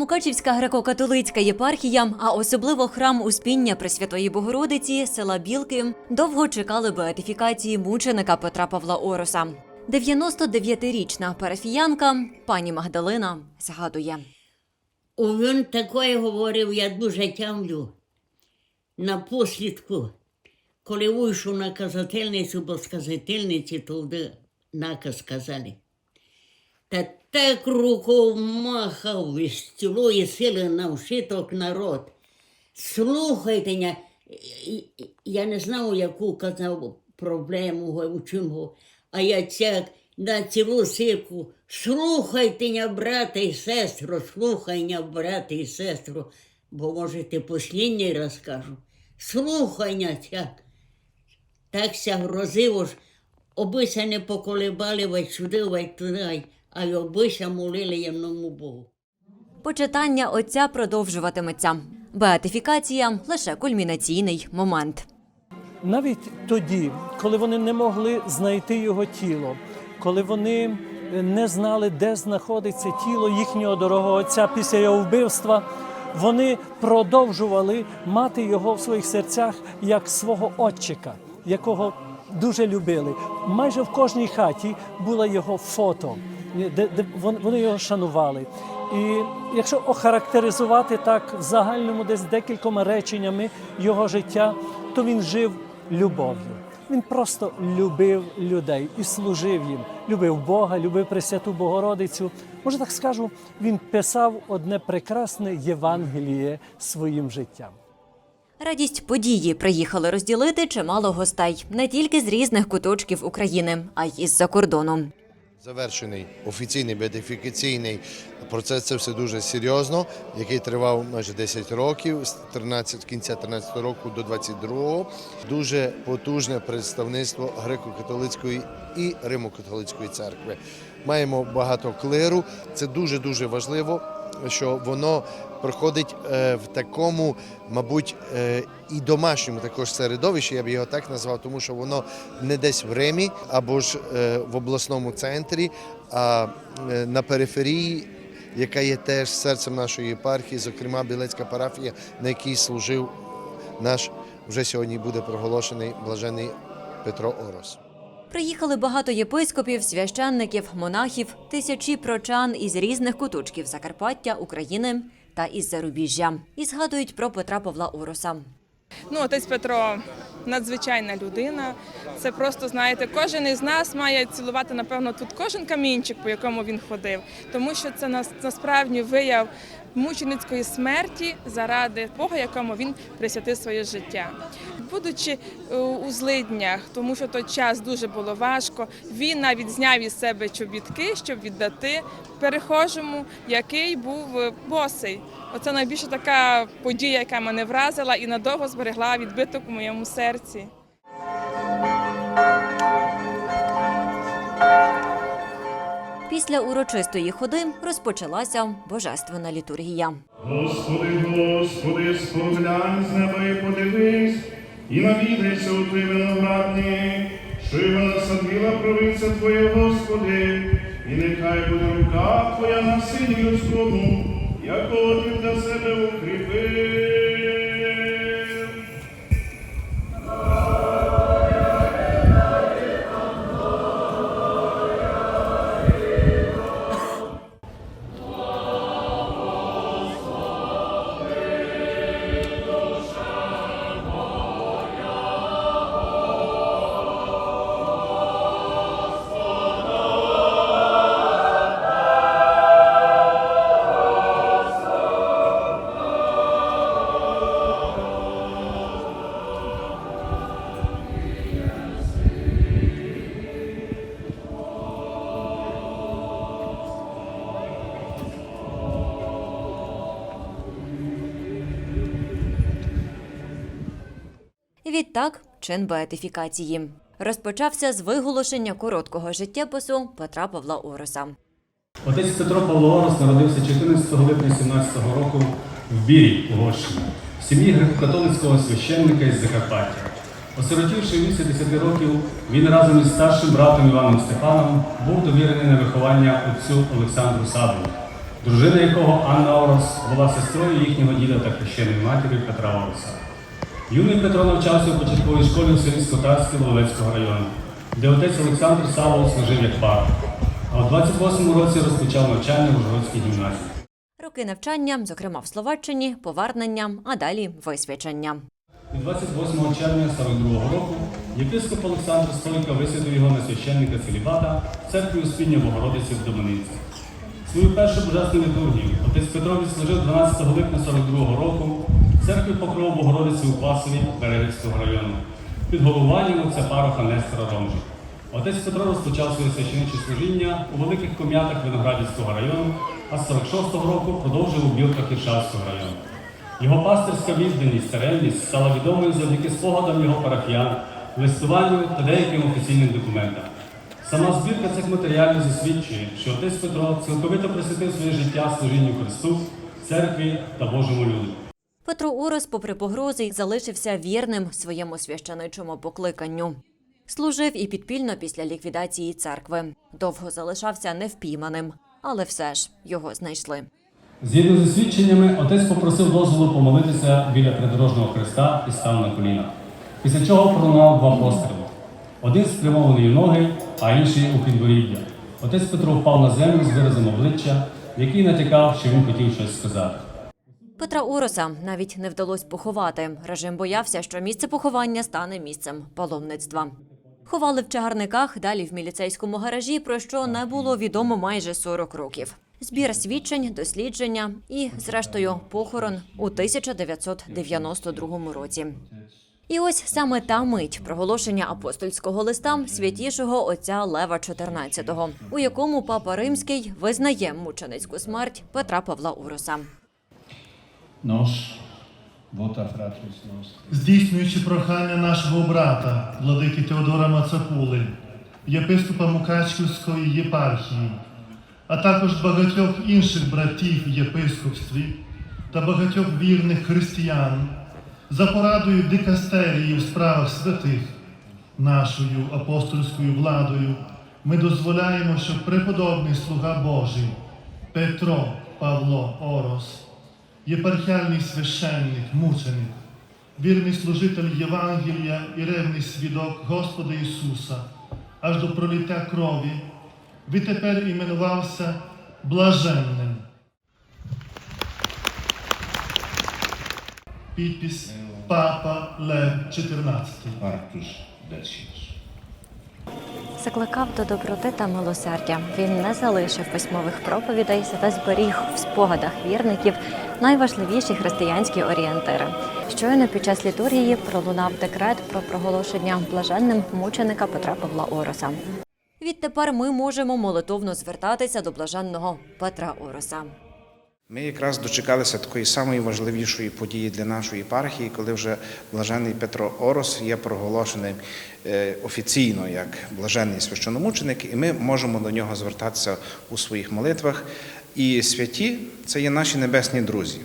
Мукачівська греко-католицька єпархія, а особливо храм Успіння Пресвятої Богородиці села Білки, довго чекали беатифікації мученика Петра Павла Ороса. 99-річна парафіянка пані Магдалина згадує. Він таке говорив, я дуже тямлю. На послідку, коли вийшов на казательницю, бо з казательниці туди наказ сказали. Та так рукою махав із цілої сили на вшиток народ. Слухайте, я не знав, яку казав проблему, у чому, а я цяк на цілу силку. Слухайте, ня, брате і сестру, слухай, ня, брате і сестру, бо може ти послідній раз кажу. Слухай, ня, цяк. Так ся грозиво ж, обися не поколебали, вай сюди, вай туди, а й обися молили ємному Богу. Почитання отця продовжуватиметься. Беатифікація лише кульмінаційний момент. Навіть тоді, коли вони не могли знайти його тіло, коли вони е, не знали, де знаходиться тіло їхнього дорогого отця після його вбивства, вони продовжували мати його в своїх серцях як свого отчика, якого дуже любили. Майже в кожній хаті було його фото, де, де вони його шанували. І якщо охарактеризувати так в загальному десь декількома реченнями його життя, то він жив любов'ю. Він просто любив людей і служив їм, любив Бога, любив Пресвяту Богородицю. Може так скажу, він писав одне прекрасне Євангеліє своїм життям. Радість події приїхали розділити чимало гостей не тільки з різних куточків України, а й із-за кордону. Завершений офіційний бедифікаційний процес. Це все дуже серйозно, який тривав майже 10 років, з 13, кінця 13 року до 22. Дуже потужне представництво греко-католицької і Римо-католицької церкви. Маємо багато клиру. Це дуже дуже важливо, що воно проходить е, в такому, мабуть, е, і домашньому також середовищі, я б його так назвав, тому що воно не десь в Римі або ж е, в обласному центрі, а на периферії, яка є теж серцем нашої єпархії, зокрема Білецька парафія, на якій служив наш вже сьогодні буде проголошений блажений Петро Орос. Приїхали багато єпископів, священників, монахів, тисячі прочан із різних куточків Закарпаття, України та із зарубіжжя. І згадують про Петра Павла Ороса. Ну, отець Петро надзвичайна людина. Це просто знаєте, кожен із нас має цілувати, напевно, тут кожен камінчик, по якому він ходив, тому що це нас- насправді вияв мученицької смерті заради Бога, якому він присвятив своє життя. Будучи е, у злиднях, тому що той час дуже було важко, він навіть зняв із себе чобітки, щоб віддати перехожому, який був е, босий. Оце найбільша така подія, яка мене вразила і надовго зберегла відбиток у моєму серці. Після урочистої ходи розпочалася божественна літургія. Господи, Господи, споглянь з неба і подивись, і навідайся у твій виноградні, що його насадила провиця Твоя, Господи, і нехай буде рука Твоя на сині людському, якого ти для себе укріпив. Відтак, чин беатифікації розпочався з виголошення короткого життєпису Петра Павла Ороса. Отець Петро Павло Орос народився 14 липня 17 року в Бірі, Угорщині, в сім'ї греко-католицького священника із Закарпаття. Осиротівши в 10 років, він разом із старшим братом Іваном Степаном був довірений на виховання отцю Олександру Саблю. дружина якого Анна Орос була сестрою їхнього діда та хрещеної матері Петра Ороса. Юний Петро навчався у початковій школі в селі Скотарське Ловецького району, де отець Олександр Савол служив як пар. А у 28-му році розпочав навчання в Ужгородській гімназії. Роки навчання, зокрема в Словаччині, повернення, а далі висвячення. І 28 червня 42 року єпископ Олександр Стойка висвятив його на священника Целібата в церкві Успіння Богородиці в Доманинці. Свою першу божественну літургію отець Петро відслужив 12 липня 42 року в церкві Покрова Богородиці у Пасові Берегівського району під головуванням отця пароха Нестора Ромжа. Отець Петро розпочав своє священиче служіння у великих ком'ятах Виноградівського району, а з 46-го року продовжив у білках Іршавського району. Його пастирська відданість та ревність стала відомою завдяки спогадам його парафіян, листуванню та деяким офіційним документам. Сама збірка цих матеріалів засвідчує, що отець Петро цілковито присвятив своє життя служінню Христу, церкві та Божому люду. Петро Урос, попри погрози, залишився вірним своєму священичому покликанню. Служив і підпільно після ліквідації церкви. Довго залишався невпійманим, але все ж його знайшли. Згідно зі свідченнями, отець попросив дозволу помолитися біля придорожного хреста і став на коліна. Після чого пролунав два постріли. Один спрямований в ноги, а інший у підборіддя. Отець Петро впав на землю з виразом обличчя, який натякав, що він хотів щось сказати. Петра Уроса навіть не вдалося поховати. Режим боявся, що місце поховання стане місцем паломництва. Ховали в чагарниках, далі в міліцейському гаражі, про що не було відомо майже 40 років. Збір свідчень, дослідження і, зрештою, похорон у 1992 році. І ось саме та мить проголошення апостольського листа святішого отця Лева XIV, у якому папа Римський визнає мученицьку смерть Петра Павла Уроса. Здійснюючи прохання нашого брата, владики Теодора Мацапули, єпископа Мукачківської єпархії, а також багатьох інших братів в єпископстві та багатьох вірних християн, за порадою дикастерії в справах святих, нашою апостольською владою, ми дозволяємо, щоб преподобний слуга Божий Петро Павло Орос єпархіальний священник, мученик, вірний служитель Євангелія і ревний свідок Господа Ісуса, аж до пролиття крові, відтепер іменувався блаженним. Підпис Папа Лев XIV. Artus Decius. Закликав до доброти та милосердя. Він не залишив письмових проповідей, зате зберіг в спогадах вірників найважливіші християнські орієнтири. Щойно під час літургії пролунав декрет про проголошення блаженним мученика Петра Павла Ороса. Відтепер ми можемо молитовно звертатися до блаженного Петра Ороса. Ми якраз дочекалися такої самої важливішої події для нашої єпархії, коли вже блажений Петро Орос є проголошений е, офіційно як блаженний священомученик, і ми можемо до нього звертатися у своїх молитвах. І святі це є наші небесні друзі.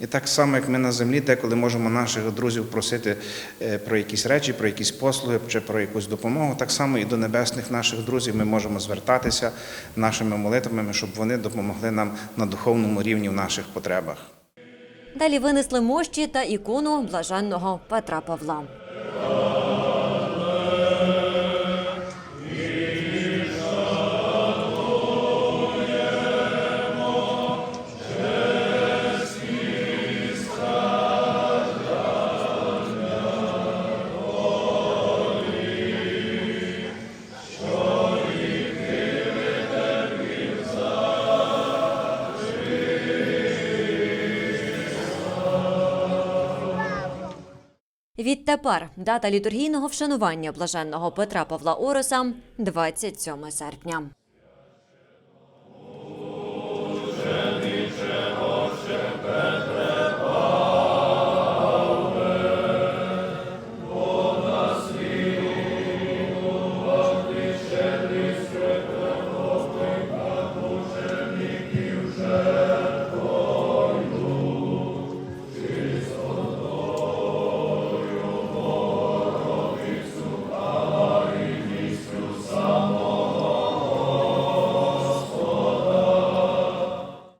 І так само, як ми на землі, деколи можемо наших друзів просити е, про якісь речі, про якісь послуги чи про якусь допомогу, так само і до небесних наших друзів ми можемо звертатися нашими молитвами, щоб вони допомогли нам на духовному рівні в наших потребах. Далі винесли мощі та ікону блаженного Петра Павла. Відтепер дата літургійного вшанування блаженного Петра Павла Ороса 27 серпня.